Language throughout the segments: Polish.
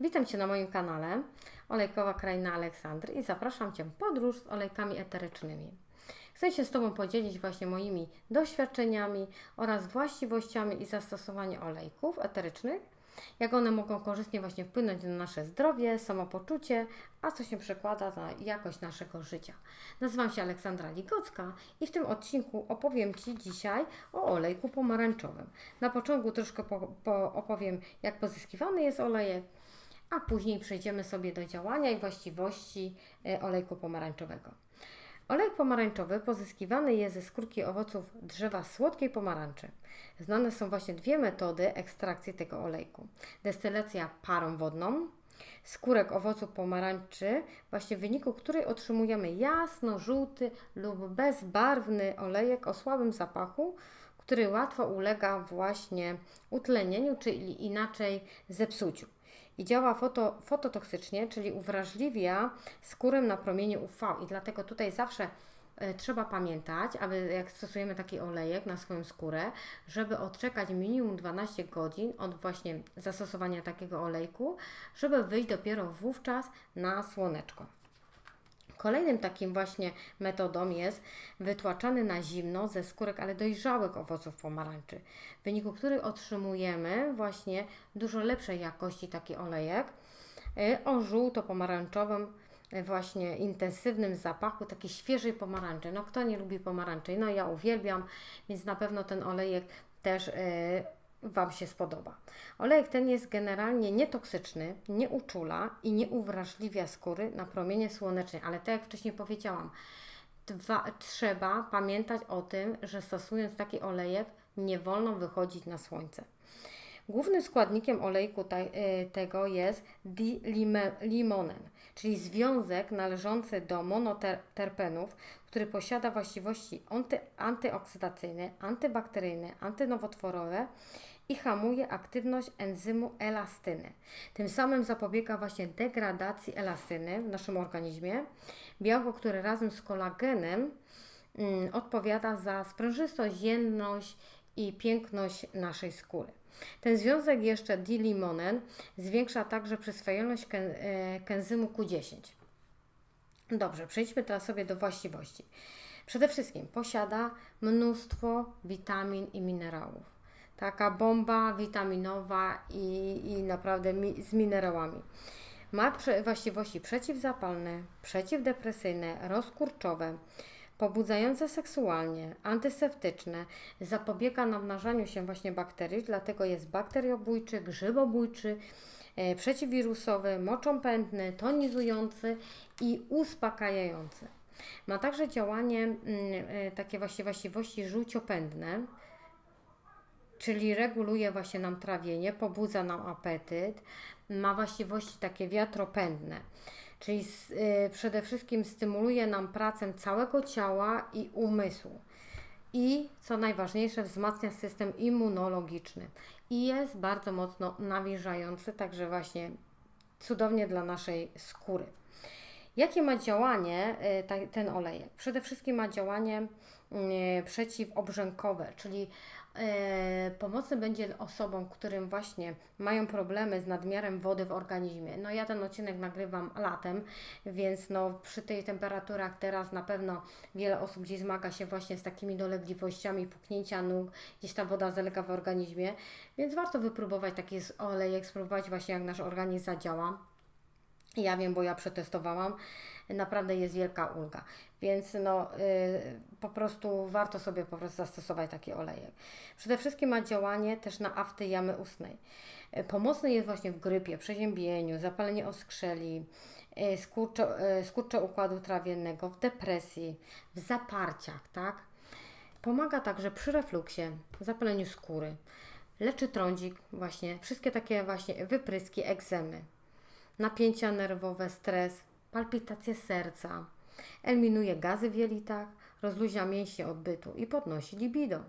Witam Cię na moim kanale Olejkowa Kraina Aleksandry i zapraszam Cię podróż z olejkami eterycznymi. Chcę się z Tobą podzielić właśnie moimi doświadczeniami oraz właściwościami i zastosowaniem olejków eterycznych, jak one mogą korzystnie właśnie wpłynąć na nasze zdrowie, samopoczucie, a co się przekłada na jakość naszego życia. Nazywam się Aleksandra Ligocka i w tym odcinku opowiem Ci dzisiaj o olejku pomarańczowym. Na początku troszkę po, po opowiem, jak pozyskiwany jest olejek, a później przejdziemy sobie do działania i właściwości e, olejku pomarańczowego. Olej pomarańczowy pozyskiwany jest ze skórki owoców drzewa słodkiej pomarańczy. Znane są właśnie dwie metody ekstrakcji tego olejku. Destylacja parą wodną, skórek owoców pomarańczy, właśnie w wyniku której otrzymujemy jasno-żółty lub bezbarwny olejek o słabym zapachu, który łatwo ulega właśnie utlenieniu, czyli inaczej zepsuciu i działa foto, fototoksycznie, czyli uwrażliwia skórę na promienie UV i dlatego tutaj zawsze e, trzeba pamiętać, aby jak stosujemy taki olejek na swoją skórę, żeby odczekać minimum 12 godzin od właśnie zastosowania takiego olejku, żeby wyjść dopiero wówczas na słoneczko. Kolejnym takim właśnie metodą jest wytłaczany na zimno ze skórek, ale dojrzałych owoców pomarańczy, w wyniku których otrzymujemy właśnie dużo lepszej jakości taki olejek y, o żółto-pomarańczowym y, właśnie intensywnym zapachu, takiej świeżej pomarańczy. No kto nie lubi pomarańczy? No ja uwielbiam, więc na pewno ten olejek też yy, Wam się spodoba. Olejek ten jest generalnie nietoksyczny, nie uczula i nie uwrażliwia skóry na promienie słoneczne, ale tak jak wcześniej powiedziałam, dwa, trzeba pamiętać o tym, że stosując taki olejek nie wolno wychodzić na słońce. Głównym składnikiem olejku te, tego jest dilimonen, czyli związek należący do monoterpenów, który posiada właściwości anty, antyoksydacyjne, antybakteryjne, antynowotworowe i hamuje aktywność enzymu elastyny. Tym samym zapobiega właśnie degradacji elastyny w naszym organizmie. Białko, które razem z kolagenem mm, odpowiada za sprężystość, jędrność i piękność naszej skóry. Ten związek jeszcze dilimonen zwiększa także przyswajalność kenzymu e, Q10. Dobrze, przejdźmy teraz sobie do właściwości. Przede wszystkim posiada mnóstwo witamin i minerałów taka bomba witaminowa i, i naprawdę mi, z minerałami. Ma właściwości przeciwzapalne, przeciwdepresyjne, rozkurczowe, pobudzające seksualnie, antyseptyczne, zapobiega namnażaniu się właśnie bakterii, dlatego jest bakteriobójczy, grzybobójczy, e, przeciwwirusowy, moczopędny, tonizujący i uspokajający. Ma także działanie, e, takie właśnie właściwości żółciopędne, czyli reguluje właśnie nam trawienie, pobudza nam apetyt, ma właściwości takie wiatropędne, czyli y, przede wszystkim stymuluje nam pracę całego ciała i umysłu. I co najważniejsze, wzmacnia system immunologiczny i jest bardzo mocno nawilżający, także właśnie cudownie dla naszej skóry. Jakie ma działanie y, ten olejek? Przede wszystkim ma działanie y, przeciwobrzękowe, czyli pomocny będzie osobom, którym właśnie mają problemy z nadmiarem wody w organizmie. No ja ten odcinek nagrywam latem, więc no przy tych temperaturach teraz na pewno wiele osób gdzieś zmaga się właśnie z takimi dolegliwościami, puknięcia nóg, gdzieś ta woda zalega w organizmie, więc warto wypróbować taki olejek, spróbować właśnie jak nasz organizm zadziała. Ja wiem, bo ja przetestowałam naprawdę jest wielka ulga. Więc no, y, po prostu warto sobie po prostu zastosować taki olejek. Przede wszystkim ma działanie też na afty jamy ustnej. Y, pomocny jest właśnie w grypie, przeziębieniu, zapalenie oskrzeli, y, skurcze, y, skurcze układu trawiennego, w depresji, w zaparciach, tak? Pomaga także przy refluksie, zapaleniu skóry, leczy trądzik, właśnie wszystkie takie właśnie wypryski, egzemy, napięcia nerwowe, stres, palpitacje serca, eliminuje gazy w jelitach, rozluźnia mięśnie odbytu i podnosi libido.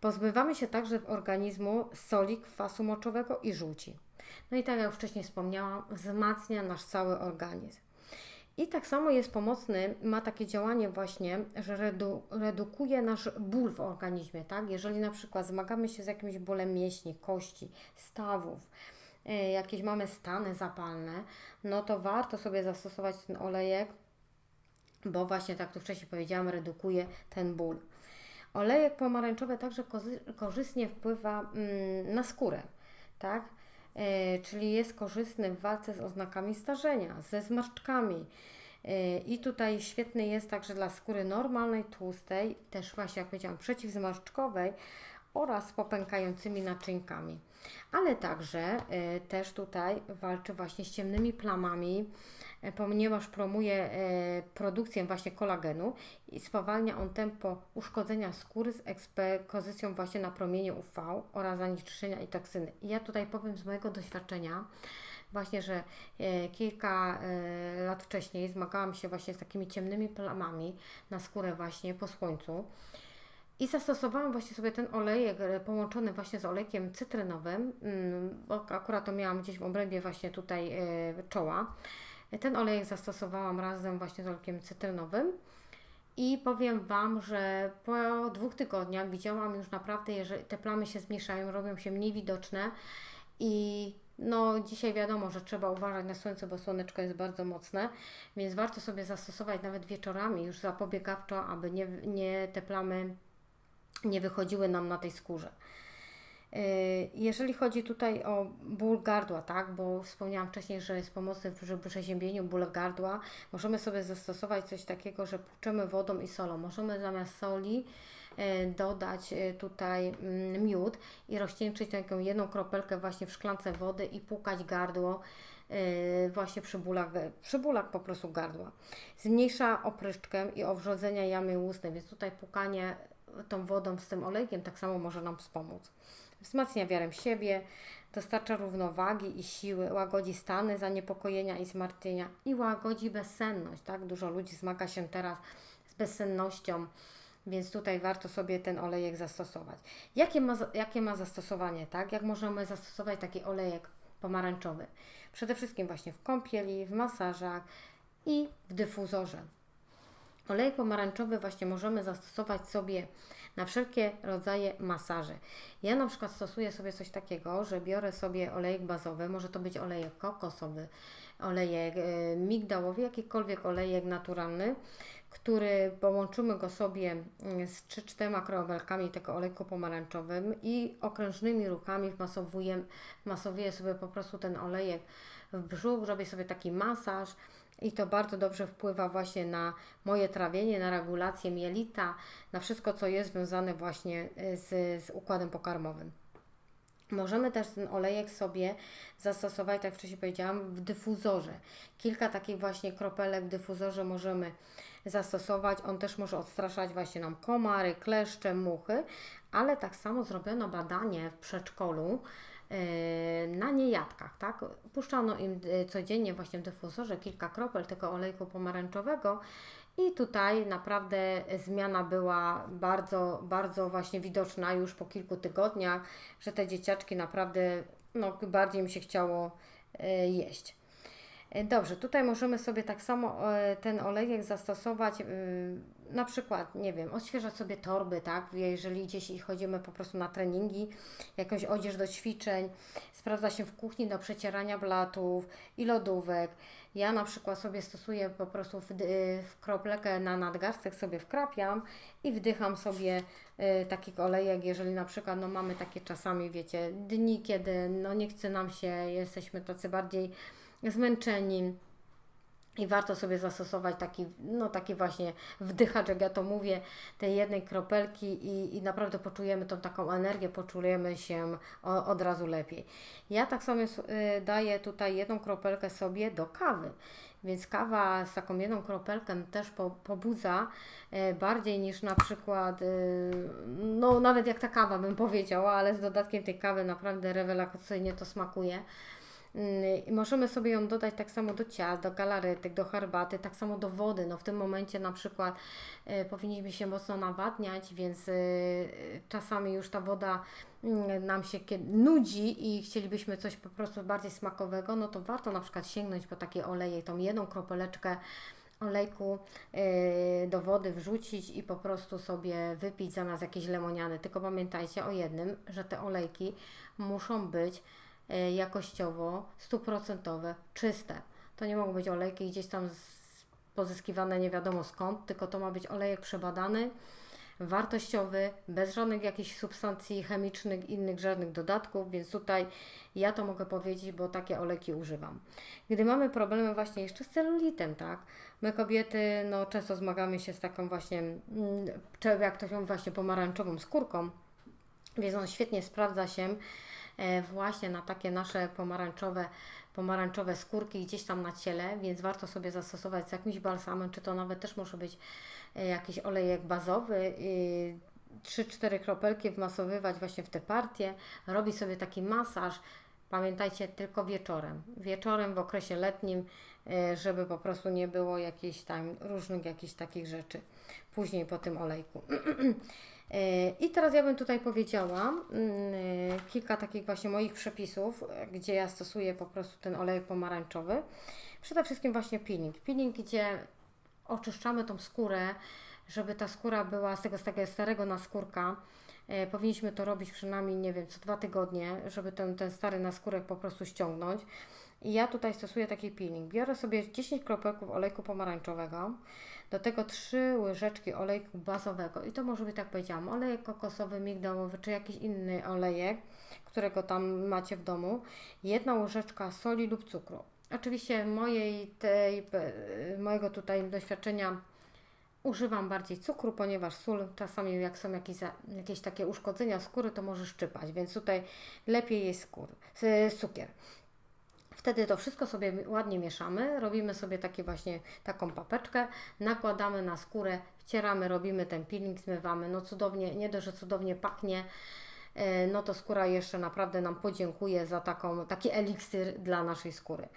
Pozbywamy się także w organizmu soli, kwasu moczowego i żółci. No i tak jak wcześniej wspomniałam, wzmacnia nasz cały organizm. I tak samo jest pomocny, ma takie działanie właśnie, że redu, redukuje nasz ból w organizmie, tak? Jeżeli na przykład zmagamy się z jakimś bólem mięśni, kości, stawów, jakieś mamy stany zapalne, no to warto sobie zastosować ten olejek, bo właśnie tak tu wcześniej powiedziałam, redukuje ten ból. Olejek pomarańczowy także korzystnie wpływa mm, na skórę, tak? E, czyli jest korzystny w walce z oznakami starzenia, ze zmarszczkami. E, I tutaj świetny jest także dla skóry normalnej, tłustej, też właśnie jak powiedziałam, przeciwzmarszczkowej oraz popękającymi naczynkami. Ale także e, też tutaj walczy właśnie z ciemnymi plamami, e, ponieważ promuje e, produkcję właśnie kolagenu i spowalnia on tempo uszkodzenia skóry z ekspozycją właśnie na promienie UV oraz zanieczyszczenia i toksyny. I ja tutaj powiem z mojego doświadczenia, właśnie, że kilka lat wcześniej zmagałam się właśnie z takimi ciemnymi plamami na skórę właśnie po słońcu. I zastosowałam właśnie sobie ten olejek e, połączony właśnie z olejkiem cytrynowym, mm, bo akurat to miałam gdzieś w obrębie właśnie tutaj e, czoła. Ten olejek zastosowałam razem właśnie z olejkiem cytrynowym. I powiem Wam, że po dwóch tygodniach widziałam już naprawdę, jeżeli te plamy się zmniejszają, robią się mniej widoczne i no dzisiaj wiadomo, że trzeba uważać na słońce, bo słoneczko jest bardzo mocne, więc warto sobie zastosować nawet wieczorami już zapobiegawczo, aby nie, nie te plamy nie wychodziły nam na tej skórze. Yy, Jeżeli chodzi tutaj o ból gardła, tak, bo wspomniałam wcześniej, że jest pomocny przy przeziębieniu ból gardła, możemy sobie zastosować coś takiego, że płuczemy wodą i solą. Możemy zamiast soli yy, dodać yy, tutaj mm, miód i rozcieńczyć taką jedną kropelkę właśnie w szklance wody i płukać gardło właśnie przy bólach, przy bólach po prostu gardła. Zmniejsza opryszczkę i owrzodzenia jamy ustnej, więc tutaj płukanie tą wodą z tym olejkiem tak samo może nam wspomóc. Wzmacnia wiarę siebie, dostarcza równowagi i siły, łagodzi stany zaniepokojenia i zmartwienia i łagodzi bezsenność. Tak? Dużo ludzi zmaga się teraz z bezsennością, więc tutaj warto sobie ten olejek zastosować. Jakie ma, jakie ma zastosowanie? Tak? Jak możemy zastosować taki olejek pomarańczowy? Przede wszystkim właśnie w kąpieli, w masażach i w dyfuzorze. Olej pomarańczowy właśnie możemy zastosować sobie na wszelkie rodzaje masaży. Ja na przykład stosuję sobie coś takiego, że biorę sobie olejek bazowy, może to być olejek kokosowy, olejek y, migdałowy, jakikolwiek olejek naturalny, który połączymy go sobie y, z 3-4 kropelkami tego olejku pomarańczowym i okrężnymi ruchami wmasowuję, wmasowuję sobie po prostu ten olejek w brzuch, robię sobie taki masaż, i to bardzo dobrze wpływa właśnie na moje trawienie, na regulację mielita, na wszystko, co jest związane właśnie z, z układem pokarmowym. Możemy też ten olejek sobie zastosować, tak jak wcześniej powiedziałam, w dyfuzorze. Kilka takich właśnie kropelek w dyfuzorze możemy zastosować. On też może odstraszać właśnie nam komary, kleszcze, muchy, ale tak samo zrobiono badanie w przedszkolu, na niejadkach, tak? Puszczano im codziennie właśnie w dyfuzorze kilka kropel tego olejku pomarańczowego i tutaj naprawdę zmiana była bardzo, bardzo właśnie widoczna już po kilku tygodniach, że te dzieciaczki naprawdę no, bardziej im się chciało jeść. Dobrze, tutaj możemy sobie tak samo ten olejek zastosować, na przykład, nie wiem, odświeżać sobie torby, tak, jeżeli gdzieś chodzimy po prostu na treningi, jakąś odzież do ćwiczeń, sprawdza się w kuchni do przecierania blatów i lodówek. Ja na przykład sobie stosuję po prostu w, w kroplekę na nadgarstek sobie wkrapiam i wdycham sobie y, taki olejek, jeżeli na przykład no, mamy takie czasami, wiecie, dni, kiedy no, nie chce nam się, jesteśmy tacy bardziej zmęczeni. I warto sobie zastosować taki, no taki właśnie wdychacz, jak ja to mówię, tej jednej kropelki i, i naprawdę poczujemy tą taką energię, poczujemy się o, od razu lepiej. Ja tak samo y, daję tutaj jedną kropelkę sobie do kawy, więc kawa z taką jedną kropelką też po, pobudza y, bardziej niż na przykład, y, no nawet jak ta kawa bym powiedziała, ale z dodatkiem tej kawy naprawdę rewelacyjnie to smakuje. I możemy sobie ją dodać tak samo do ciast, do galaretek, do herbaty, tak samo do wody. No w tym momencie na przykład y, powinniśmy się mocno nawadniać, więc y, czasami już ta woda y, nam się nudzi i chcielibyśmy coś po prostu bardziej smakowego, no to warto na przykład sięgnąć po takie oleje, tą jedną kropeleczkę olejku do wody wrzucić i po prostu sobie wypić zamiast jakiejś lemoniany. Tylko pamiętajcie o jednym, że te olejki muszą być e, jakościowo, stuprocentowe, czyste. To nie mogą być olejki gdzieś tam pozyskiwane nie wiadomo skąd, tylko to ma być olejek przebadany, wartościowy, bez żadnych jakichś substancji chemicznych, innych żadnych dodatków, więc tutaj ja to mogę powiedzieć, bo takie olejki używam. Gdy mamy problemy właśnie jeszcze z celulitem, tak, my kobiety no, często zmagamy się z taką właśnie, mm, jak to się właśnie pomarańczową skórką, więc on świetnie sprawdza się e, właśnie na takie nasze pomarańczowe, pomarańczowe skórki gdzieś tam na ciele, więc warto sobie zastosować z jakimś balsamem, czy to nawet też może być e, jakiś olejek bazowy, 3-4 kropelki wmasowywać właśnie w te partie, robi sobie taki masaż, pamiętajcie tylko wieczorem, wieczorem w okresie letnim, e, żeby po prostu nie było jakichś tam różnych jakichś takich rzeczy później po tym olejku. E, I teraz ja bym tutaj powiedziała mm, e, kilka takich właśnie moich przepisów, e, gdzie ja stosuję po prostu ten olej pomarańczowy. Przede wszystkim właśnie peeling. Peeling, gdzie oczyszczamy tą skórę, żeby ta skóra była z tego, z tego starego naskórka. Powinniśmy to robić przynajmniej, nie wiem, co dwa tygodnie, żeby ten, ten stary naskórek po prostu ściągnąć. I ja tutaj stosuję taki peeling. Biorę sobie 10 kropelków olejku pomarańczowego, do tego 3 łyżeczki olejku bazowego i to może być, tak powiedziałam, olejek kokosowy, migdałowy czy jakiś inny olejek, którego tam macie w domu, jedna łyżeczka soli lub cukru. Oczywiście mojej tej, mojego tutaj doświadczenia używam bardziej cukru, ponieważ sól czasami jak są jakieś, jakieś takie uszkodzenia skóry, to może szczypać, więc tutaj lepiej jest skór, cukier. Wtedy to wszystko sobie ładnie mieszamy, robimy sobie takie właśnie taką papeczkę, nakładamy na skórę, wcieramy, robimy ten peeling, zmywamy. No cudownie, nie dość, że cudownie pachnie, e, no to skóra jeszcze naprawdę nam podziękuje za taką, taki eliksir dla naszej skóry.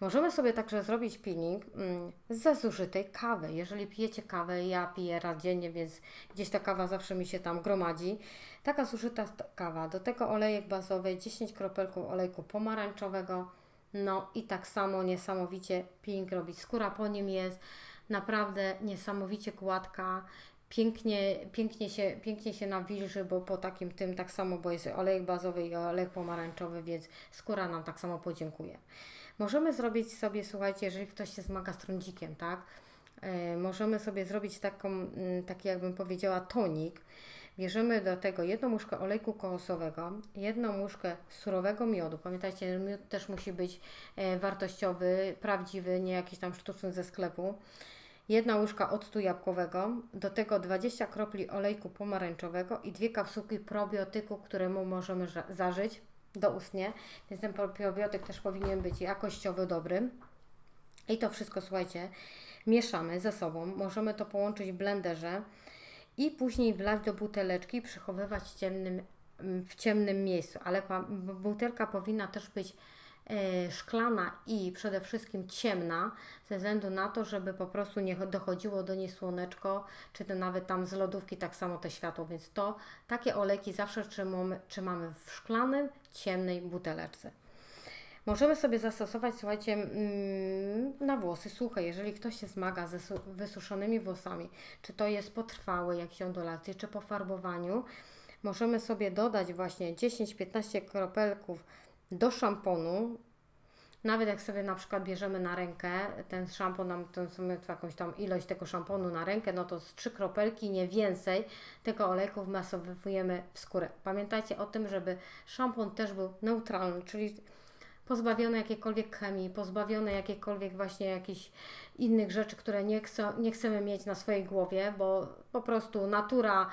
Możemy sobie także zrobić peeling mm, ze zużytej kawy. Jeżeli pijecie kawę, ja piję raz dziennie, więc gdzieś ta kawa zawsze mi się tam gromadzi. Taka zużyta kawa, do tego olejek bazowy, 10 kropelków olejku pomarańczowego, no i tak samo niesamowicie pink robić. Skóra po nim jest naprawdę niesamowicie gładka. Pięknie, pięknie, się, pięknie się nawilży, bo po takim tym tak samo, bo jest olejek bazowy i olejek pomarańczowy, więc skóra nam tak samo podziękuje. Możemy zrobić sobie, słuchajcie, jeżeli ktoś się zmaga z trądzikiem, tak? Yy, możemy sobie zrobić taką, yy, taki jakbym powiedziała tonik, Bierzemy do tego jedną łyżkę olejku kokosowego, jedną łyżkę surowego miodu. Pamiętajcie, miód też musi być e, wartościowy, prawdziwy, nie jakiś tam sztuczny ze sklepu. Jedna łyżka octu jabłkowego, do tego 20 kropli olejku pomarańczowego i dwie kapsułki probiotyku, któremu możemy zażyć doustnie, więc ten probiotyk też powinien być jakościowo dobry. I to wszystko, słuchajcie, mieszamy ze sobą. Możemy to połączyć w blenderze i później wlać do buteleczki i przechowywać w ciemnym, w ciemnym miejscu. Ale butelka powinna też być e, szklana i przede wszystkim ciemna, ze względu na to, żeby po prostu nie dochodziło do niej słoneczko, czy to nawet tam z lodówki tak samo te światło, więc to takie olejki zawsze trzymamy, trzymamy w szklanym, ciemnej buteleczce. Możemy sobie zastosować, słuchajcie, mm, na włosy suche, jeżeli ktoś się zmaga ze wysuszonymi włosami, czy to jest po trwałej jakiejś ondulacji, czy po farbowaniu, możemy sobie dodać właśnie 10-15 kropelków do szamponu, nawet jak sobie na przykład bierzemy na rękę ten szampon, nam ten jakąś tam ilość tego szamponu na rękę, no to z trzy kropelki, nie więcej, tego olejku wmasowujemy w skórę. Pamiętajcie o tym, żeby szampon też był neutralny, czyli pozbawione jakiejkolwiek chemii, pozbawione jakiejkolwiek właśnie jakichś innych rzeczy, które nie, chcą, nie chcemy mieć na swojej głowie, bo po prostu natura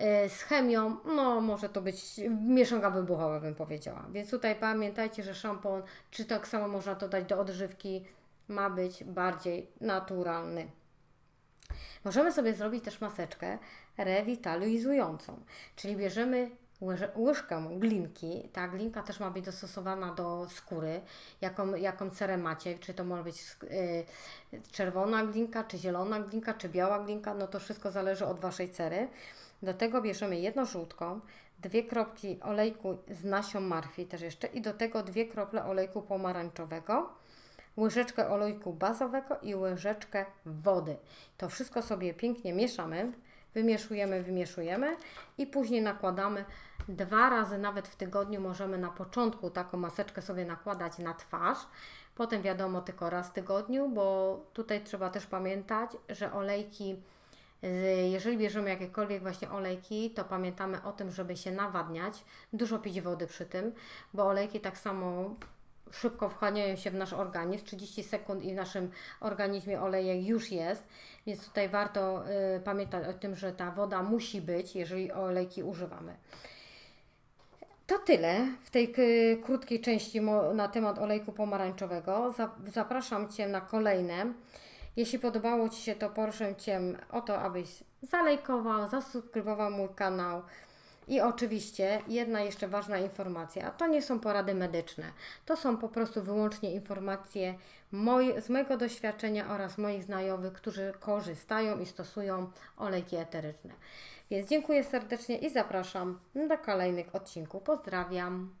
y, z chemią, no może to być mieszanka wybuchowa, bym powiedziała. Więc tutaj pamiętajcie, że szampon, czy tak samo można to dać do odżywki, ma być bardziej naturalny. Możemy sobie zrobić też maseczkę rewitalizującą, czyli bierzemy łyżkę glinki. Ta glinka też ma być dostosowana do skóry, jaką, jaką cerę macie, czy to może być y, czerwona glinka, czy zielona glinka, czy biała glinka, no to wszystko zależy od Waszej cery. Do tego bierzemy jedno żółtko, dwie kropki olejku z nasion martwi też jeszcze i do tego dwie krople olejku pomarańczowego, łyżeczkę olejku bazowego i łyżeczkę wody. To wszystko sobie pięknie mieszamy wymieszujemy, wymieszujemy i później nakładamy Dwa razy nawet w tygodniu możemy na początku taką maseczkę sobie nakładać na twarz. Potem wiadomo tylko raz w tygodniu, bo tutaj trzeba też pamiętać, że olejki, jeżeli bierzemy jakiekolwiek właśnie olejki, to pamiętamy o tym, żeby się nawadniać, dużo pić wody przy tym, bo olejki tak samo szybko wchłaniają się w nasz organizm, 30 sekund i w naszym organizmie olejek już jest, więc tutaj warto y, pamiętać o tym, że ta woda musi być, jeżeli olejki używamy. To tyle w tej krótkiej części na temat olejku pomarańczowego. Za- Zapraszam Cię na kolejne. Jeśli podobało Ci się, to proszę Cię o to, abyś zalajkował, zasubskrybował mój kanał. I oczywiście jedna jeszcze ważna informacja, to nie są porady medyczne, to są po prostu wyłącznie informacje moj, z mojego doświadczenia oraz moich znajomych, którzy korzystają i stosują olejki eteryczne. Więc dziękuję serdecznie i zapraszam do kolejnych odcinków. Pozdrawiam.